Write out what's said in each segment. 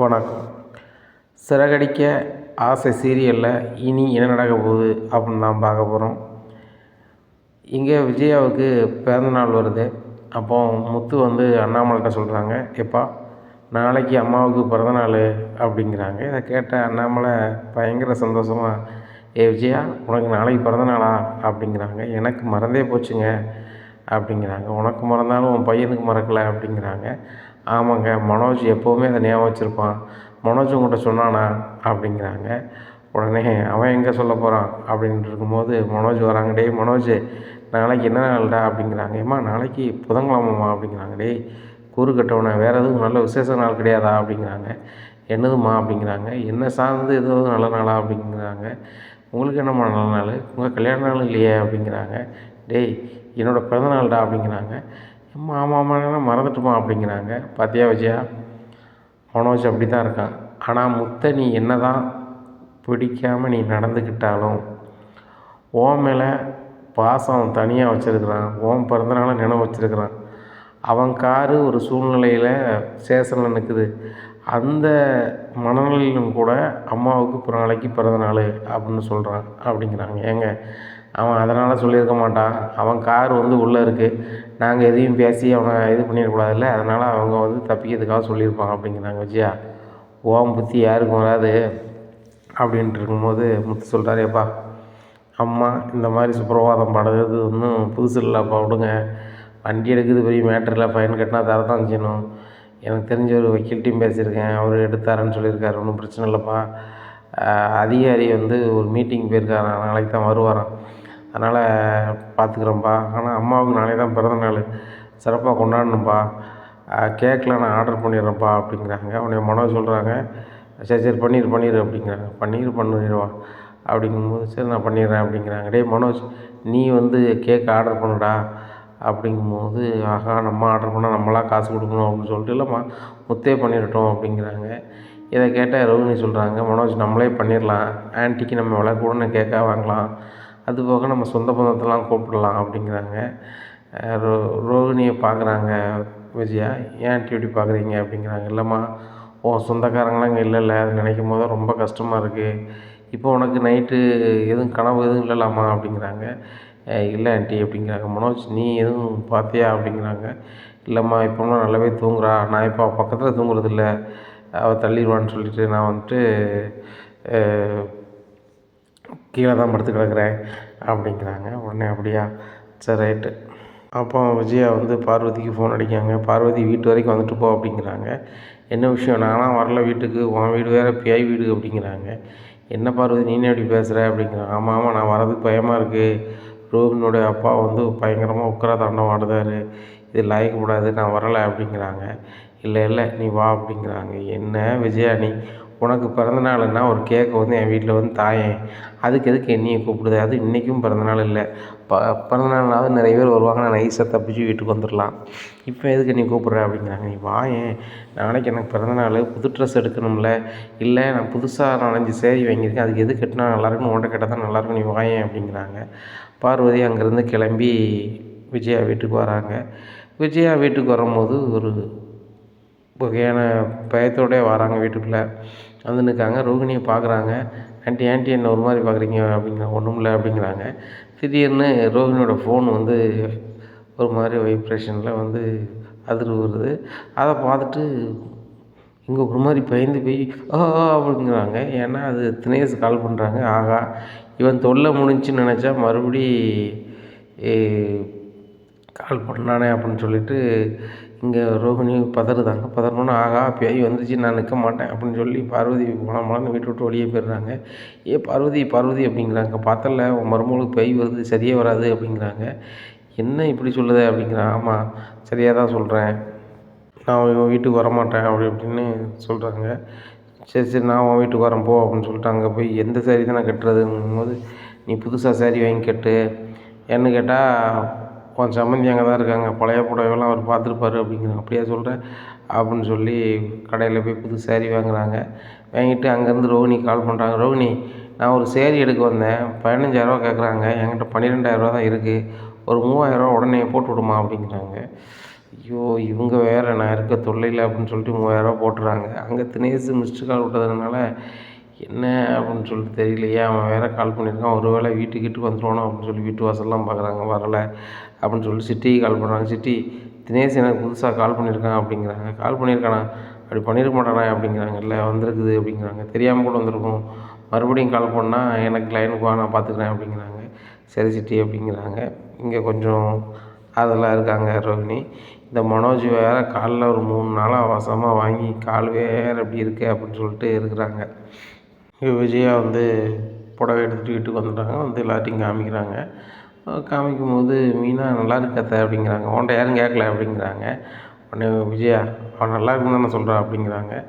வணக்கம். சிறகடிக்க ஆசை சீரியலில் இனி என்ன நடக்க போகுது அப்படின்னு தான் பார்க்க போகிறோம் இங்கே விஜயாவுக்கு பிறந்தநாள் வருது. அப்போ முத்து வந்து அண்ணாமலைகிட்ட சொல்கிறாங்க எப்பா நாளைக்கு அம்மாவுக்கு பிறந்தநாள் அப்படிங்கிறாங்க. இதை கேட்ட அண்ணாமலை பயங்கர சந்தோஷமாக ஏ விஜயா உனக்கு நாளைக்கு பிறந்தநாளா அப்படிங்கிறாங்க. எனக்கு மறந்தே போச்சுங்க அப்படிங்கிறாங்க. உனக்கு மறந்தாலும் உன் பையனுக்கு மறக்கலை அப்படிங்கிறாங்க. ஆமாங்க மனோஜ் எப்போவுமே அதை ஞாபகம் வச்சுருப்பான். மனோஜ் உங்கள்கிட்ட சொன்னானா? அப்படிங்கிறாங்க. உடனே அவன் எங்கே சொல்ல போகிறான் அப்படின்ட்டு இருக்கும்போது மனோஜ் வராங்க டேய் மனோஜ் நாளைக்கு என்ன நாள்டா? அப்படிங்கிறாங்க. ஏம்மா நாளைக்கு புதன்கிழமம்மா. அப்படிங்கிறாங்க. டேய் கூறு கட்டவனே வேறு எதுவும் நல்ல விசேஷ நாள் கிடையாதா? அப்படிங்கிறாங்க. என்னதும்மா? அப்படிங்கிறாங்க. என்ன சார்ந்து எதுவும் நல்ல நாளா? அப்படிங்கிறாங்க. உங்களுக்கு என்னம்மா நல்ல நாள்? உங்கள் கல்யாண நாள் இல்லையே? அப்படிங்கிறாங்க. டேய் என்னோடய பிறந்தநாள்டா அப்படிங்கிறாங்க. அம்மா ஆமாம் ஆமாம் மறந்துட்டுமா அப்படிங்கிறாங்க. பார்த்தியா விஜயா? மனோஜ் அப்படி தான் இருக்கான். ஆனால் முத்தை நீ என்ன தான் பிடிக்காமல் நீ நடந்துக்கிட்டாலும் ஓம் மேலே பாசம் தனியாக வச்சுருக்கிறான். ஓம் பிறந்தனால நினைவு வச்சுருக்கிறான். அவன் காரு ஒரு சூழ்நிலையில் ஸ்டேஷனில் நிற்குது அந்த மனநிலையிலும் கூட அம்மாவுக்கு பிற நாளைக்கு பிறந்த நாள் அப்படின்னு சொல்கிறான் அப்படிங்கிறாங்க. ஏங்க அவன் அதனால் சொல்லியிருக்க மாட்டான். அவன் கார் வந்து உள்ளே இருக்குது நாங்கள் எதையும் பேசி அவனை இது பண்ணிடக்கூடாதுல்ல. அதனால் அவங்க வந்து தப்பிக்கிறதுக்காக சொல்லியிருப்பாங்க அப்படிங்கிறாங்க விஜயா. ஓம் புத்தி யாருக்கும் வராது அப்படின்ட்டு இருக்கும்போது முத்து சொல்கிறாரு எப்பா அம்மா இந்த மாதிரி சுப்பிரவாதம் படுறது ஒன்றும் புதுசு இல்லைப்பா விடுங்க. வண்டி எடுக்குது பெரிய மேட்டரில் ஃபைன் கட்டினா தர தான் செய்யணும். எனக்கு தெரிஞ்ச ஒரு வக்கீல்ட்டையும் பேசியிருக்கேன். அவர் எடுத்தாருன்னு சொல்லியிருக்காரு. ஒன்றும் பிரச்சனை இல்லைப்பா. அதிகாரி வந்து ஒரு மீட்டிங் போயிருக்காரு. நாளைக்கு தான் வருவாராம். அதனால் பார்த்துக்குறேன்ப்பா ஆனால் அம்மாவுக்கு நாளைக்கு தான் பிறந்த நாள். சிறப்பாக கொண்டாடணும்ப்பா கேக்கெலாம் நான் ஆர்டர் பண்ணிடுறேன்ப்பா அப்படிங்கிறாங்க. உடனே மனோஜ் சொல்கிறாங்க சரி சரி பண்ணிடு பண்ணிடு அப்படிங்கிறாங்க. பண்ணிடு பண்ணிடுவா அப்படிங்கும்போது சரி நான் பண்ணிடுறேன் அப்படிங்கிறாங்க. டேய் மனோஜ் நீ வந்து கேக் ஆர்டர் பண்ணுடா அப்படிங்கும்போது ஆஹா நம்ம ஆர்டர் பண்ணால் நம்மளாக காசு கொடுக்கணும் அப்படின்னு சொல்லிட்டு இல்லைம்மா முத்தே பண்ணிடட்டும் அப்படிங்கிறாங்க. இதை கேட்டால் ரோகிணி சொல்கிறாங்க மனோஜ் நம்மளே பண்ணிடலாம். ஆன்ட்டிக்கு நம்ம விலை கூட கேக்காக வாங்கலாம். அது போக நம்ம சொந்த பந்தத்தெல்லாம் கூப்பிடலாம் அப்படிங்கிறாங்க. ரோ ரோகிணியை பார்க்குறாங்க விஜயா. ஏன் ஆண்ட்டி இப்படி பார்க்குறீங்க அப்படிங்கிறாங்க. இல்லைம்மா ஓ சொந்தக்காரங்களாம் இங்கே இல்லைல்ல அது நினைக்கும் போது ரொம்ப கஷ்டமாக இருக்குது இப்போ உனக்கு நைட்டு எதுவும் கனவு எதுவும் இல்லைலாமா அப்படிங்கிறாங்க. இல்லை ஆண்டி அப்படிங்கிறாங்க. மனோஜ் நீ எதுவும் பார்த்தியா? அப்படிங்கிறாங்க. இல்லைம்மா இப்போலாம் நல்லாவே தூங்குறா. நான் இப்போ பக்கத்தில் தூங்குறதில்ல. அவள் தள்ளிடுவான்னு சொல்லிட்டு நான் வந்துட்டு கீழே தான் படுத்து கிடக்குறேன் அப்படிங்கிறாங்க. உடனே அப்படியா? சரி ரைட்டு. அப்போ விஜயா வந்து பார்வதிக்கு ஃபோன் அடிக்காங்க பார்வதி வீட்டு வரைக்கும் வந்துட்டு போ அப்படிங்கிறாங்க. என்ன விஷயம்? நானாக வரல வீட்டுக்கு. உன் வீடு வேறு பேய் வீடு அப்படிங்கிறாங்க. என்ன பார்வதி நீனே அப்படி பேசுகிற அப்படிங்கிறாங்க. ஆமாம் ஆமாம் நான் வரதுக்கு பயமாக இருக்குது ரோஹினோடைய அப்பா வந்து பயங்கரமாக உக்கரா தாண்டம் ஆடுதார். இது லாய்க்கக்கூடாது நான் வரலை அப்படிங்கிறாங்க. இல்லை இல்லை நீ வா அப்படிங்கிறாங்க. என்ன விஜயா நீ உனக்கு பிறந்தநாளுன்னா ஒரு கேக்கை வந்து என் வீட்டில் வந்து தாயேன். அதுக்கு எதுக்கு என்னையை கூப்பிடுது? அது இன்றைக்கும் பிறந்தநாள் இல்லை. ப பிறந்தநாள்னாவது நிறைய பேர் வருவாங்க. நான் நைஸாக தப்பிச்சு வீட்டுக்கு வந்துடலாம். இப்போ எதுக்கு நீ கூப்பிட்ற அப்படிங்கிறாங்க. நீ வாயேன் நாளைக்கு எனக்கு பிறந்தநாள் புது ட்ரெஸ் எடுக்கணும்ல. இல்லை நான் புதுசாக நாலஞ்சு சேரீ வாங்கியிருக்கேன். அதுக்கு எது கட்டினா நல்லாயிருக்குன்னு உன்ட்ட கேட்டால் தான் நல்லாயிருக்கும் நீ வாயேன் அப்படிங்கிறாங்க. பார்வதி அங்கேருந்து கிளம்பி விஜயா வீட்டுக்கு வராங்க. விஜயா வீட்டுக்கு வரும்போது ஒரு வகையான பயத்தோடய வராங்க வீட்டுக்குள்ளே. வந்து நிற்காங்க. ரோகிணியை பார்க்குறாங்க. ஆண்ட்டி ஆண்டி என்ன ஒரு மாதிரி பார்க்குறீங்க அப்படிங்கிற ஒன்றும் இல்லை அப்படிங்கிறாங்க. திடீர்னு ரோகிணியோட ஃபோன் வந்து ஒரு மாதிரி வைப்ரேஷனில் வந்து அதிர்வு வருது. அதை பார்த்துட்டு இங்கே ஒரு மாதிரி பயந்து போய் ஆ அப்படிங்கிறாங்க. ஏன்னா அது தினேஷ் கால் பண்ணுறாங்க ஆகா இவன் தொல்லை முடிஞ்சுன்னு நினச்சா மறுபடி கால் பண்ணானே அப்படின்னு சொல்லிட்டு இங்கே ரோகிணி பதறுதாங்க. பதறினோன்னே ஆகா பேய் வந்துச்சு நான் நிற்க மாட்டேன் அப்படின்னு சொல்லி பார்வதி மலம் வீட்டு விட்டு வெளியே போயிடுறாங்க. ஏ பார்வதி பார்வதி அப்படிங்கிறாங்க. பார்த்தல உன் மருமகளுக்கு பேய் வருது சரியே வராது அப்படிங்கிறாங்க. என்ன இப்படி சொல்லுது? அப்படிங்கிறான் ஆமாம் சரியாக தான் சொல்கிறேன் நான் உன் வீட்டுக்கு வரமாட்டேன் அப்படி இப்படின்னு சொல்கிறாங்க சரி சரி நான் உன் வீட்டுக்கு வரேன் போ அப்படின்னு சொல்லிட்டு அங்கே போய் எந்த சேரீ தான் நான் கட்டுறதுங்கும் போது நீ புதுசாக சேரீ வாங்கி கட்டு. என்ன கேட்டால் உன் சம்மந்தி அங்கே தான் இருக்காங்க. பழைய புடவைலாம் அவர் பார்த்துருப்பாரு அப்படிங்கிறாங்க அப்படியா சொல்கிறேன் அப்படின்னு சொல்லி கடையில் போய் புது சேரீ வாங்குறாங்க. வாங்கிட்டு அங்கேருந்து ரோகிணி கால் பண்ணுறாங்க ரோகிணி நான் ஒரு சேரீ எடுக்க வந்தேன். பதினஞ்சாயிரரூவா கேட்குறாங்க. என்கிட்ட பன்னிரெண்டாயிரரூவா தான் இருக்குது ஒரு மூவாயிரரூவா உடனே போட்டு விடுமா அப்படிங்கிறாங்க. ஐயோ இவங்க வேறு நான் இருக்க தொல்லையில் அப்படின்னு சொல்லிட்டு மூவாயிரரூவா போட்டுறாங்க. அங்கே தினேஷ் மிஸ்டு கால் விட்டதுனால என்ன அப்படின்னு சொல்லிட்டு தெரியலையே அவன் வேறு கால் பண்ணியிருக்கான். ஒரு வேளை வீட்டுக்கு வீட்டுக்கு வந்துடுவானோ அப்படின்னு சொல்லி வீட்டு வாசல்லாம் பார்க்குறாங்க வரலை அப்படின்னு சொல்லி சிட்டிக்கு கால் பண்ணுறாங்க சிட்டி தினேஷ் எனக்கு புதுசாக கால் பண்ணியிருக்கான் அப்படிங்கிறாங்க. கால் பண்ணியிருக்கானா? அப்படி பண்ணியிருக்க மாட்டானா அப்படிங்கிறாங்க. இல்லை வந்திருக்குது அப்படிங்கிறாங்க. தெரியாமல் கூட வந்திருக்கும். மறுபடியும் கால் பண்ணால் எனக்கு லைனுக்கு வா நான் பார்த்துக்குறேன் அப்படிங்கிறாங்க. சரி சிட்டி அப்படிங்கிறாங்க. இங்கே கொஞ்சம் அதெல்லாம் இருக்காங்க ரோகிணி இந்த மனோஜ் வேறு காலில் ஒரு மூணு நாளாக அவசரமாக வாங்கி கால் வேறு இப்படி இருக்குது அப்படின்னு சொல்லிட்டு இருக்கிறாங்க. விஜயா வந்து புடவை எடுத்துகிட்டு வீட்டுக்கு வந்துட்டாங்க வந்து எல்லாத்தையும் காமிக்கிறாங்க. காமிக்கும் போது மீனா நல்லா இருக்காத்த அப்படிங்கிறாங்க. உன்ட்ட யாரும் கேட்கல அப்படிங்கிறாங்க. உடனே விஜயா அவன் நல்லா இருக்குன்னு தானே சொல்கிறான் அப்படிங்கிறாங்க.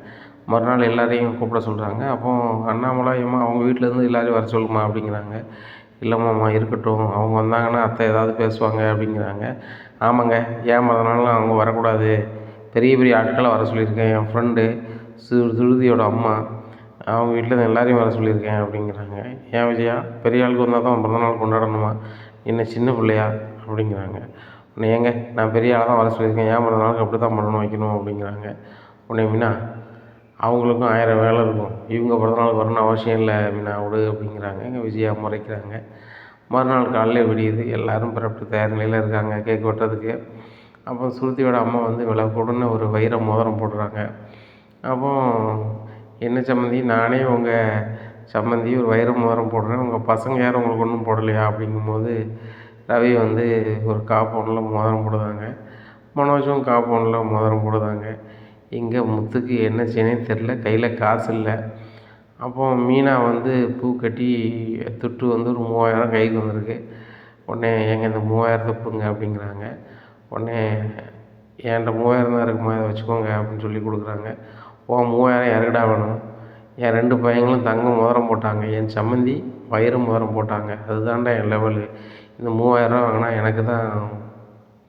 மறுநாள் எல்லாரையும் கூப்பிட சொல்கிறாங்க அப்போ அண்ணாமலை ஏம்மா அவங்க வீட்டிலேருந்து எல்லோரையும் வர சொல்லுமா அப்படிங்கிறாங்க. இல்லைம்மாம்மா இருக்கட்டும். அவங்க வந்தாங்கன்னா அத்தை ஏதாவது பேசுவாங்க அப்படிங்கிறாங்க. ஆமாங்க. ஏன் அதனால அவங்க வரக்கூடாது? பெரிய பெரிய ஆட்களை வர சொல்லியிருக்கேன். என் ஃப்ரெண்டு சு சுருதியோட அம்மா. அவங்க வீட்டில் எல்லாரையும் வர சொல்லியிருக்கேன் அப்படிங்கிறாங்க. ஏன் விஜயா? பெரிய ஆளுக்கு வந்தால் தான் பிறந்தநாள் கொண்டாடணுமா? என்ன சின்ன பிள்ளையா? அப்படிங்கிறாங்க. உன்னை ஏங்க நான் பெரிய ஆளாக தான் வர சொல்லியிருக்கேன். ஏன் பிறந்தநாளுக்கு அப்படி தான் பண்ணணும் வைக்கணும் அப்படிங்கிறாங்க. உன்னை மீனா அவங்களுக்கும் ஆயிரம் வேலை இருக்கும். இவங்க பிறந்தநாள் வரணும்னு அவசியம் இல்லை மீனா விடு அப்படிங்கிறாங்க. எங்கள் விஜயா முறைக்கிறாங்க. மறுநாள் காலையில் விடியுது. எல்லோரும் பிறப்பு தயார் நிலையில் இருக்காங்க கேக் வெட்டுறதுக்கு. அப்போ ஸ்ருதியோட அம்மா வந்து விளக்குடனே ஒரு வைர மோதிரம் போடுறாங்க அப்போ என்ன சம்மந்தி? நானே உங்கள் சம்மந்தி ஒரு வைரம் மோதிரம் போடுறேன். உங்கள் பசங்க யாரும் உங்களுக்கு ஒன்றும் போடலையா? அப்படிங்கும்போது ரவி வந்து ஒரு காப்பவுண்டில் மோதிரம் போடுதாங்க. மனோஜும் காப்பவுண்டில் மோதிரம் போடுதாங்க. இங்கே முத்துக்கு என்ன செய்யனே தெரில கையில் காசு இல்லை. அப்போ மீனா வந்து பூ கட்டி துட்டு வந்து ஒரு மூவாயிரம் கைக்கு வந்திருக்கு. உடனே எங்கே இந்த மூவாயிரத்தை கொடுங்க அப்படிங்கிறாங்க. உடனே என்கிட்ட மூவாயிரம் தான் இருக்குமா? இதை வச்சுக்கோங்க அப்படின்னு சொல்லி கொடுக்குறாங்க. ஓ மூவாயிரம் யாருக்குடா வேணும். என் ரெண்டு பையங்களும் தங்க மோதிரம் போட்டாங்க. என் சம்மந்தி வயிறு மோதிரம் போட்டாங்க. அதுதான்டா என் லெவலு இந்த மூவாயிரரூவா வாங்கினா எனக்கு தான்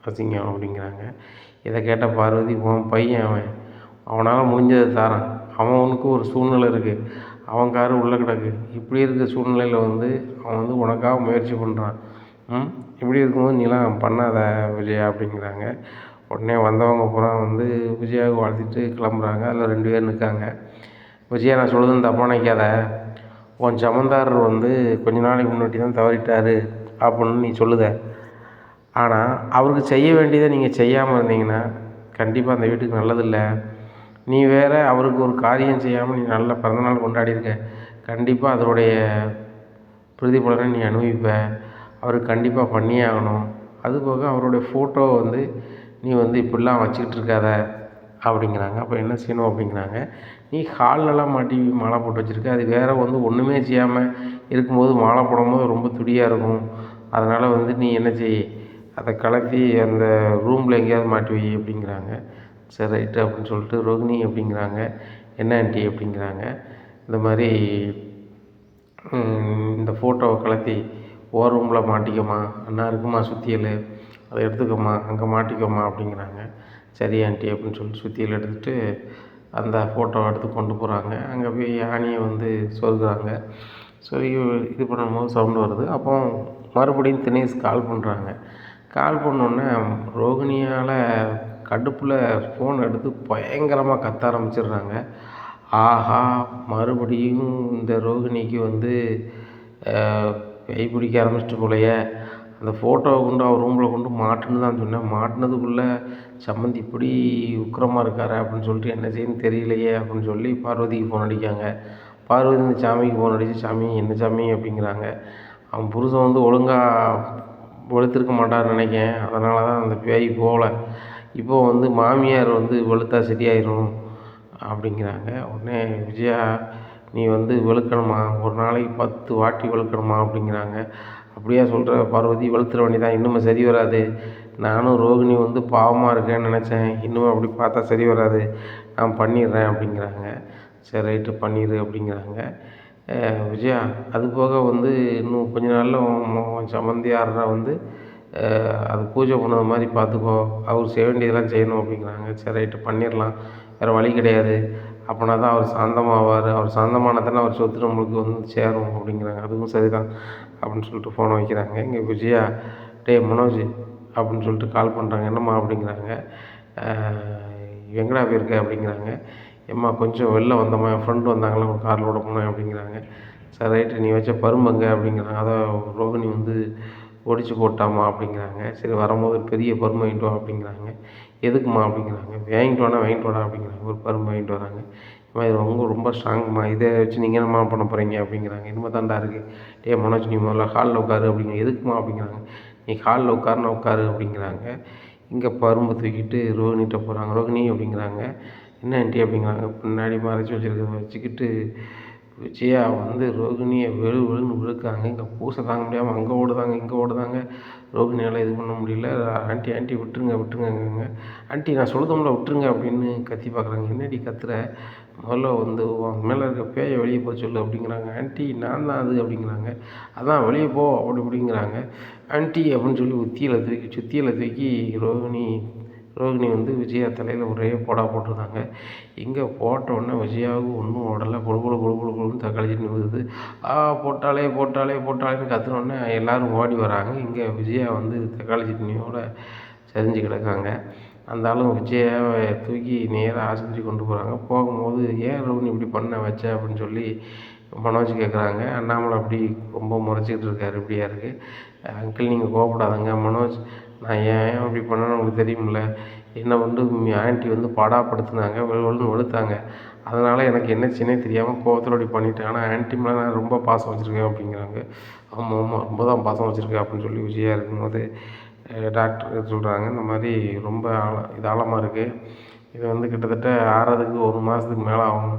அசிங்கம் அப்படிங்கிறாங்க. இதை கேட்ட பார்வதி உன் பையன் அவன். அவனால் முடிஞ்சதை தரான். அவனுக்கு ஒரு சூழ்நிலை இருக்குது அவன் காரு உள்ளே கிடக்கு. இப்படி இருக்க சூழ்நிலையில் வந்து அவன் வந்து உனக்காக முயற்சி பண்ணுறான் ம்? இப்படி இருக்கும்போது நீலாம் பண்ணாத விஜயா அப்படிங்கிறாங்க. உடனே வந்தவங்க பூரா வந்து விஜயாவுக்கு வாழ்த்திட்டு கிளம்புறாங்க. அதில் ரெண்டு பேர் நிற்காங்க விஜயா நான் சொல்லுறது தப்பாக நினைக்காத. உன் சமந்தார் வந்து கொஞ்ச நாளைக்கு முன்னாடி தான் தவறிட்டார் அப்படின்னு நீ சொல்லுத. ஆனால் அவருக்கு செய்ய வேண்டியதை நீங்கள் செய்யாமல் இருந்தீங்கன்னா கண்டிப்பாக அந்த வீட்டுக்கு நல்லதில்லை. நீ வேறு அவருக்கு ஒரு காரியம் செய்யாமல் நீ நல்ல பிறந்தநாள் கொண்டாடியிருக்க. கண்டிப்பாக அதனுடைய பிரதிபலனை நீ அனுபவிப்ப. அவருக்கு கண்டிப்பாக பண்ணியே ஆகணும். அதுபோக அவருடைய ஃபோட்டோ வந்து நீ வந்து இப்படிலாம் வச்சுக்கிட்டு இருக்காத அப்படிங்கிறாங்க. அப்போ என்ன செய்யணும் அப்படிங்கிறாங்க. நீ ஹால்லலாம் மாட்டி மாலை போட்டு வச்சுருக்க. அது வேறு வந்து ஒன்றுமே செய்யாமல் இருக்கும்போது மாலை போடும்போது ரொம்ப துடியாக இருக்கும். அதனால் வந்து நீ என்ன செய்? அதை கலத்தி அந்த ரூமில் எங்கேயாவது மாட்டி வை அப்படிங்கிறாங்க. சரி ரைட்டு அப்படின்னு சொல்லிட்டு ரோகிணி அப்படிங்கிறாங்க. என்ன ஆண்டி அப்படிங்கிறாங்க. இந்த மாதிரி இந்த ஃபோட்டோவை கலத்தி ஓ ரூமில் மாட்டிக்கம்மா. அண்ணா இருக்குமா சுற்றியல் அதை எடுத்துக்கம்மா அங்கே மாட்டிக்கோம்மா அப்படிங்கிறாங்க. சரி ஆண்டி அப்படின்னு சொல்லி சுத்தியல் எடுத்துகிட்டு அந்த ஃபோட்டோவை எடுத்து கொண்டு போகிறாங்க அங்கே போய் யானையை வந்து சொல்கிறாங்க சொல்லி இது பண்ணும்போது சவுண்டு வருது. அப்போ மறுபடியும் தினேஷ் கால் பண்ணுறாங்க கால் பண்ணோடனே ரோகிணியால் கடுப்பில் ஃபோன் எடுத்து பயங்கரமாக கத்த ஆரம்பிச்சிடுறாங்க. ஆஹா மறுபடியும் இந்த ரோகிணிக்கு வந்து கை பிடிக்க ஆரம்பிச்சிட்டு போலையே. அந்த ஃபோட்டோவை கொண்டு அவர் ரூமில் கொண்டு மாட்டுன்னு தான் சொன்னேன். மாட்டினதுக்குள்ளே சம்மந்தி இப்படி உக்கிரமாக இருக்கார் அப்படின்னு சொல்லிட்டு என்ன செய்யணும்னு தெரியலையே அப்படின்னு சொல்லி பார்வதிக்கு ஃபோன் அடிக்காங்க. பார்வதி இந்த சாமிக்கு ஃபோன் அடித்து சாமி என்ன சாமி? அப்படிங்கிறாங்க. அவன் புருஷன் வந்து ஒழுங்காக வெளுத்திருக்க மாட்டார்னு நினைக்கிறேன். அதனால தான் அந்த பேய் போகல. இப்போது வந்து மாமியார் வந்து வெளுத்தா சரியாயிடும் அப்படிங்கிறாங்க. உடனே விஜயா நீ வந்து வெளுக்கணுமா? ஒரு நாளைக்கு பத்து வாட்டி வெளுக்கணுமா? அப்படிங்கிறாங்க. அப்படியா சொல்கிற பார்வதி வெளுத்துற வேண்டி தான். இன்னுமே சரி வராது. நானும் ரோகிணி வந்து பாவமாக இருக்கேன்னு நினச்சேன். இன்னும் அப்படி பார்த்தா சரி வராது. நான் பண்ணிடுறேன் அப்படிங்கிறாங்க. சரி ரைட்டு பண்ணிடு அப்படிங்கிறாங்க. விஜயா அது போக வந்து இன்னும் கொஞ்ச நாளில் சம்மந்தியாரை வந்து அது பூஜை பண்ணது மாதிரி பார்த்துக்கோ. அவர் செய்ய வேண்டியதெல்லாம் செய்யணும் அப்படிங்கிறாங்க. சரி ரைட்டு பண்ணிடலாம். வேறு வழி கிடையாது. அப்படின்னா தான் அவர் சாந்தமாவார். அவர் சாந்தமானால் அவர் சொத்து நம்மளுக்கு வந்து சேரும் அப்படிங்கிறாங்க. அதுவும் சரி தான் அப்படின்னு சொல்லிட்டு ஃபோனை வைக்கிறாங்க. இங்கே விஜயா டே மனோஜ் அப்படின்னு சொல்லிட்டு கால் பண்ணுறாங்க என்னம்மா அப்படிங்கிறாங்க. எங்கடா போயிருக்க? அப்படிங்கிறாங்க. ஏம்மா கொஞ்சம் வெளில வந்தோம்மா. என் ஃப்ரெண்டு வந்தாங்களா ஒரு காரில் விட போனேன் அப்படிங்கிறாங்க. சார் ரைட்டு நீ வச்ச பரும்பங்க அப்படிங்கிறாங்க. அதான் ரோகிணி வந்து ஒடிச்சு போட்டாமா அப்படிங்கிறாங்க. சரி வரும்போது பெரிய பருமை வாங்கிட்டு அப்படிங்கிறாங்க. எதுக்குமா அப்படிங்கிறாங்க. வாங்கிட்டு வாடா வாங்கிட்டு வாடா அப்படிங்கிறாங்க. ஒரு பரும்பு வாங்கிட்டு வராங்க. இம்மா இது ரொம்ப ரொம்ப ஸ்ட்ராங்மா இதை வச்சு நீங்கள் என்னம்மா பண்ண போகிறீங்க அப்படிங்கிறாங்க. இனிமே தாண்டா இருக்குது டே மனோஜ் நீ முதல்ல ஹாலில் உட்காரு அப்படிங்க எதுக்குமா அப்படிங்கிறாங்க. நீ ஹாலில் உட்காருனா உட்காரு அப்படிங்கிறாங்க. இங்கே பரும்பு தூக்கிட்டு ரோகிணிகிட்ட போகிறாங்க ரோகிணி அப்படிங்கிறாங்க. என்ன ஆண்டி அப்படிங்கிறாங்க. பின்னாடி மறைச்சி வச்சுருக்கத வச்சுக்கிட்டு விஜயா வந்து ரோகிணியை வெளு வெளுன்னு விழுக்காங்க இங்கே பூசை தாங்க முடியாமல் அங்கே ஓடுதாங்க இங்கே ஓடுதாங்க. ரோகிணியால் இது பண்ண முடியல. ஆண்டி ஆண்டி விட்டுருங்க விட்டுருங்கங்க. ஆண்டி நான் சொல்லுதோம்ல விட்டுருங்க அப்படின்னு கத்தி பார்க்குறாங்க. என்னடி கத்துற? முதல்ல வந்து உன் மேலே இருக்க பேயை வெளியே போக சொல்லு அப்படிங்கிறாங்க. ஆண்டி நான் தான் அது அப்படிங்கிறாங்க. அதான் வெளியே போ அப்படி இப்படிங்கிறாங்க. ஆண்டி அப்படின்னு சொல்லி உத்தியில் தூக்கி சுத்தியில் தூக்கி ரோகிணி ரோகிணி வந்து விஜயா தலையில் ஒரே போடா போட்டிருந்தாங்க. இங்கே போட்ட விஜயாவுக்கு ஒன்றும் ஓடலை குழு குழு குழு குழு குழுன்னு தக்காளி சட்னி விழுது ஆ போட்டாலே போட்டாலே போட்டாலேன்னு கத்துனோடனே எல்லோரும் ஓடி வராங்க. இங்கே விஜயா வந்து தக்காளி சட்னியோடு சரிஞ்சு கிடக்காங்க. அந்த ஆளும் விஜயாவை தூக்கி நேராக ஆஸ்பத்திரி கொண்டு போகிறாங்க போகும்போது ஏன் ரோகிணி இப்படி பண்ண வச்ச? அப்படின்னு சொல்லி மனோஜ் கேட்குறாங்க அண்ணாமலை அப்படி ரொம்ப முறைச்சிக்கிட்டு இருக்காரு. இப்படியா இருக்குது அங்கிள் நீங்கள் கோவப்படாதங்க. மனோஜ் நான் ஏன் அப்படி பண்ணேன்னு உங்களுக்கு தெரியுமில்ல என்னை வந்து ஆன்ட்டி வந்து பாடாப்படுத்துனாங்க வெளு வெளுன்னு வெளுத்தாங்க. அதனால் எனக்கு என்ன தெரியாமல் கோவத்தில் அப்படி பண்ணிட்டேன். ஆனால் ஆண்டி மேலே நான் ரொம்ப பாசம் வச்சுருக்கேன் அப்படிங்கிறாங்க. ஆமாம் ஆமாம் ரொம்ப தான் பாசம் வச்சுருக்கேன் அப்படின்னு சொல்லி விஜயா இருக்கும்போது டாக்டர் சொல்கிறாங்க இந்த மாதிரி ரொம்ப ஆழ இது ஆழமாக இருக்குது இது வந்து கிட்டத்தட்ட ஆறதுக்கு ஒரு மாதத்துக்கு மேலே ஆகும்.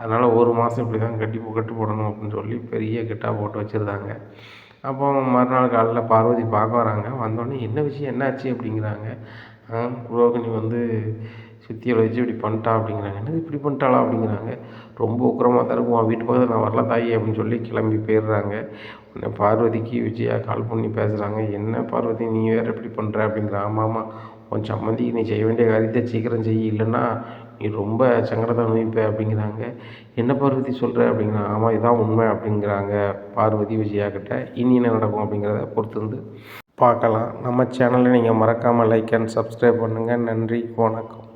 அதனால் ஒரு மாதம் இப்படி தான் கட்டி கட்டு போடணும் அப்படின்னு சொல்லி பெரிய கெட்டாக போட்டு வச்சுருந்தாங்க. அப்போ மறுநாள் காலையில் பார்வதி பார்க்க வராங்க. வந்தோடனே என்ன விஷயம்? என்னாச்சு? அப்படிங்கிறாங்க. ரோகிணி வந்து சுத்தியலை வச்சு இப்படி பண்ணிட்டா அப்படிங்கிறாங்க. என்னது இப்படி பண்ணிட்டாளா? அப்படிங்கிறாங்க. ரொம்ப உக்கிரமாக தான் இருக்கும். வீட்டு பக்கத்தில் நான் வரல தாயி அப்படின்னு சொல்லி கிளம்பி போயிடுறாங்க. உடனே பார்வதிக்கு விஜயா கால் பண்ணி பேசுகிறாங்க என்ன பார்வதி? நீ வேறு இப்படி பண்ணுற அப்படிங்கிற ஆமாம் ஆமாம் உன் சம்மந்திக்கு நீ செய்ய வேண்டிய காரியத்தை சீக்கிரம் செய். இல்லைன்னா நீ ரொம்ப சங்கடத்தை இப்போ அப்படிங்கிறாங்க. என்ன பார்வதி சொல்கிற அப்படிங்கிறாங்க ஆமாம் இதான் உண்மை அப்படிங்கிறாங்க பார்வதி விஜயா கிட்ட. இனி என்ன நடக்கும் அப்படிங்கிறத பொறுத்து வந்து பார்க்கலாம். நம்ம சேனலை நீங்கள் மறக்காமல் லைக் அண்ட் சப்ஸ்கிரைப் பண்ணுங்கள் நன்றி வணக்கம்.